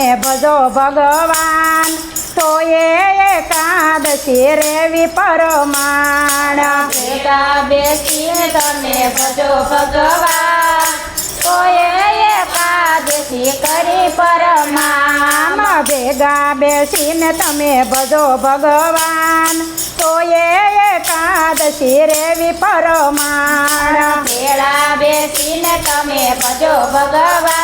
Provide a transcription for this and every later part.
ભજો ભગવાન તો એ એકાદશી રેવી પરમાણ. ભેગા બેસીને તમે ભજો ભગવાન કોઈએ એકાદશી કરી પરમાણ. ભેગા બેસીને તમે ભજો ભગવાન તો એ એકાદશી રેવી પરમાણ. ભેળા બેસીને તમે ભજો ભગવાન.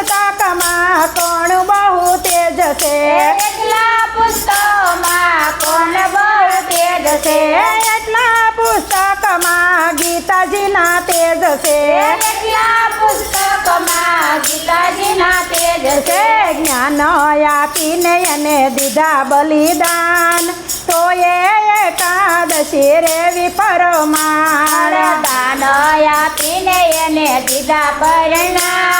પુસ્તકમાં કોણ બહુ તેજ છે એટલા પુસ્તકમાં કોણ બહુ તેજ છે એટલા પુસ્તકમાં ગીતાજીના તેજ છે એટલા પુસ્તકમાં ગીતાજીના તેજ છે છે જ્ઞાન આપીને એને દીધા બલિદાન તો એ એકાદશી રેવી પરમાણ દાન આપીને એને દીધા પરણા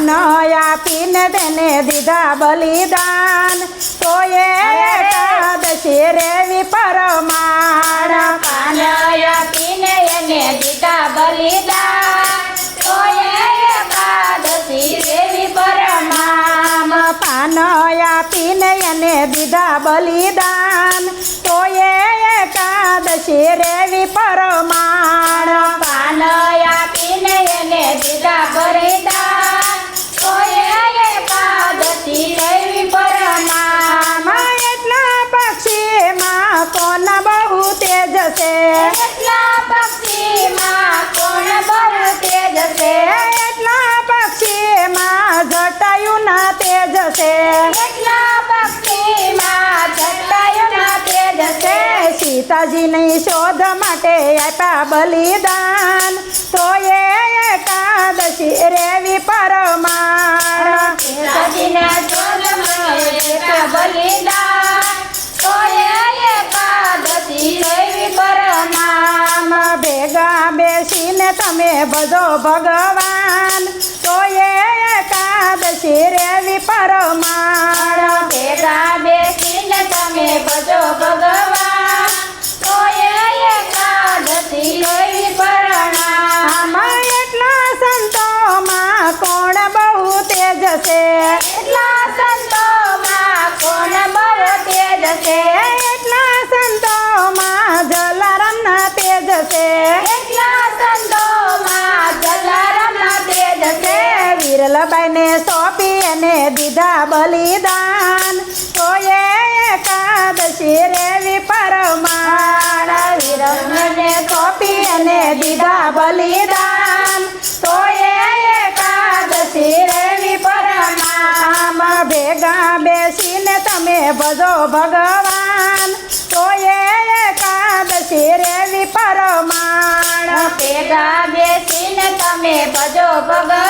नया पिन देने दिदा बलिदान। तो ये एकादशी रेवी परमाण नया पिन येने दिदा बलिदान। तो ये एकादशी रेवी परमाम पानया पिन येने दिदा बलिदान। तो ये एकादशी रे સીતાજીની શોધ માટે આપ્યા બલિદાન. તો એ એકાદશી રેવી પરમાણ બલિદાન. તો એ એકાદશી દેવી પરમામ ભેગા બેસીને તમે બધો ભગવાન. વિરલબાઈને સોંપી અને દીધા બલિદાન. તો એ એકાદશી રેવી પરમાણ વિરમને સોંપી અને દીધા બલિદાન. તો એ એકાદશી રેવી પરમામ ભેગા બેસીને તમે ભજો ભગવાન. તો એ એકાદશી રેવી પરમાણ ભેગા બેસીને તમે ભજો ભગવાન.